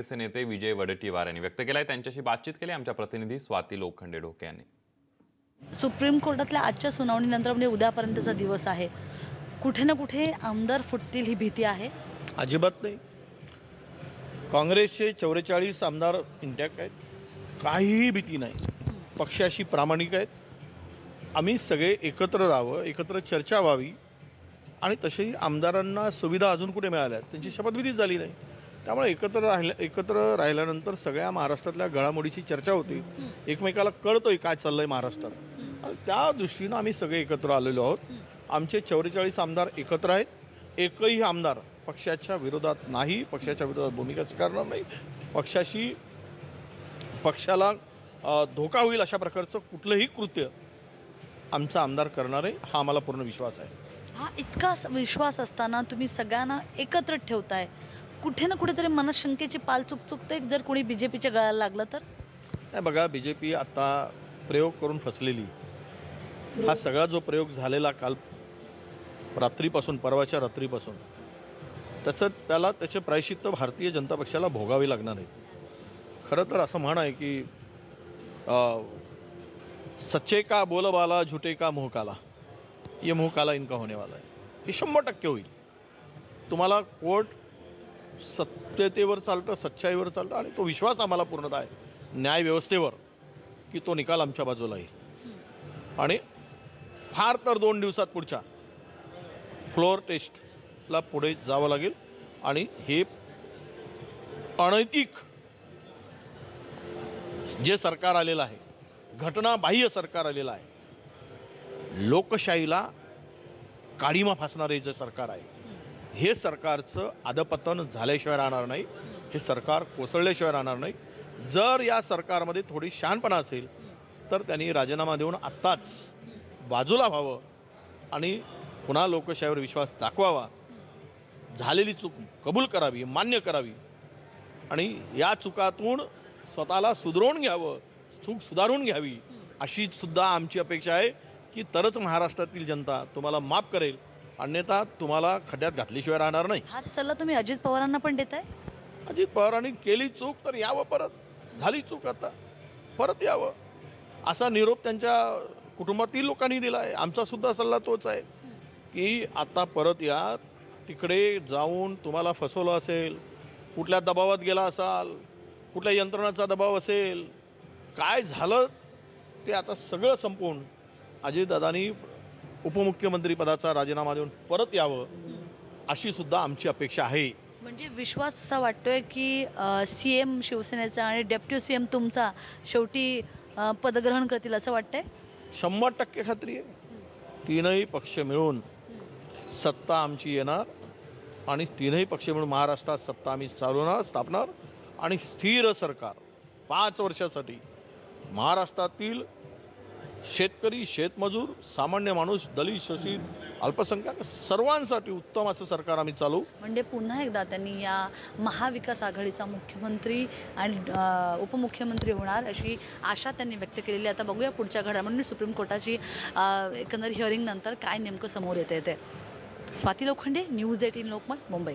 काँग्रेसचे नेते विजय वडेट्टीवार यांनी व्यक्त केलाय. त्यांच्याशी बातचीत केली आमच्या प्रतिनिधी स्वाती लोखंडे डोके यांनी. सुप्रीम कोर्टातल्या आजच्या सुनावणीनंतर म्हणजे उद्यापर्यंतचा दिवस आहे. कुठे ना कुठे आमदार फुटतील ही भीती आहे. अजिबात नाही. काँग्रेसचे चौवेचाळीस आमदार इंटॅक्ट आहेत. काहीही भीती नाही. पक्षाशी प्रामाणिक आहेत. आम्ही सगळे एकत्र राहावं एकत्र चर्चा व्हावी आणि तसेही आमदारांना सुविधा अजून कुठे मिळाल्या आहेत? त्यांची शपथविधीच झाली नाही. त्यामुळे एकत्र राहिल्या एकत्र राहिल्यानंतर सगळ्या महाराष्ट्रातल्या घडामोडीची चर्चा होती. एकमेकाला कळतोय काय चाललं आहे महाराष्ट्रात आणि त्या दृष्टीनं आम्ही सगळे एकत्र आलेलो आहोत. आमचे चौवेचाळीस आमदार एकत्र आहेत. एकही आमदार पक्षाच्या विरोधात नाही. पक्षाच्या विरोधात भूमिका स्वीकारणार नाही. पक्षाशी पक्षाला धोका होईल अशा प्रकारचं कुठलंही कृत्य आमचा आमदार करणार आहे हा आम्हाला पूर्ण विश्वास आहे. हा इतका विश्वास असताना तुम्ही सगळ्यांना एकत्र ठेवताय. कुठे ना कुठेतरी मनात शंकेची पाल चुक चुकते. जर कोणी बी जे पीच्या गळाला लागलं तर? नाही बघा बी जे पी आता प्रयोग करून फसलेली. हा सगळा जो प्रयोग झालेला काल रात्रीपासून परवाच्या रात्रीपासून त्याचं त्याला त्याचे प्रायश्चित्त भारतीय जनता पक्षाला भोगावे लागणार आहे. खरं तर असं म्हण आहे की सच्चे का बोलबाला झुटे का मुँह काला ये मुँह काला इनका होने वाला है हे शंभर टक्के होईल. तुम्हाला कोर्ट सत्यतेवर चालतं सच्चाईवर चालतं आणि तो विश्वास आम्हाला पूर्णतः आहे. न्यायव्यवस्थेवर की तो निकाल आमच्या बाजूला येईल. आणि फार तर दोन दिवसात पुढच्या फ्लोअर टेस्टला पुढे जावं लागेल आणि हे अनैतिक जे सरकार आलेलं आहे घटनाबाह्य सरकार आलेलं आहे लोकशाहीला काळीमा फासणारे जे सरकार आहे हे सरकारचं आदपतन झाल्याशिवाय राहणार नाही हे सरकार कोसळल्याशिवाय राहणार नाही. जर या सरकारमध्ये थोडी शहाणपणा असेल तर त्यांनी राजीनामा देऊन आत्ताच बाजूला व्हावं आणि पुन्हा लोकशाहीवर विश्वास दाखवावा. झालेली चूक कबूल करावी मान्य करावी आणि या चुकातून स्वतःला सुधारून घ्यावं चूक सुधारून घ्यावी अशी सुद्धा आमची अपेक्षा आहे की तरच महाराष्ट्रातील जनता तुम्हाला माफ करेल. अन्यथा तुम्हाला खड्ड्यात घातल्याशिवाय राहणार नाही. हाच सल्ला तुम्ही अजित पवारांना पण देताय? अजित पवारांनी केली चूक तर यावं परत. झाली चूक आता. परत यावं. असा निरोप त्यांच्या कुटुंबातील लोकांनी दिला आहे आमचा सुद्धा सल्ला तोच आहे की आता परत या. तिकडे जाऊन तुम्हाला फसवलं असेल कुठल्या दबावात गेला असाल कुठल्या यंत्रणाचा दबाव असेल काय झालं ते आता सगळं संपवून अजितदादांनी उपमुख्यमंत्री पदाचा राजीनामा देऊन परत यावं अशी सुद्धा आमची अपेक्षा आहे. म्हणजे विश्वास असा वाटतोय की सी एम शिवसेनेचा आणि डेप्युटी सी एम तुमचा शेवटी अ, पदग्रहण करतील असं वाटतंय? शंभर टक्के खात्री आहे. तीनही पक्ष मिळून सत्ता आमची येणार आणि तीनही पक्ष मिळून महाराष्ट्रात सत्ता आम्ही चालवणार स्थापणार आणि स्थिर सरकार पाच वर्षासाठी महाराष्ट्रातील शेतकरी शेतमजूर सामान्य माणूस दलित शोषित अल्पसंख्याक सर्वांसाठी उत्तम असं सरकार आम्ही चालू. म्हणजे पुन्हा एकदा त्यांनी या महाविकास आघाडीचा मुख्यमंत्री आणि उपमुख्यमंत्री होणार अशी आशा त्यांनी व्यक्त केलेली आता बघूया पुढच्या घडामोडी. सुप्रीम कोर्टाची एकंदर हिअरिंग नंतर काय नेमकं समोर येते ते. Swati Lokhande News Eighteen Lokmat Mumbai.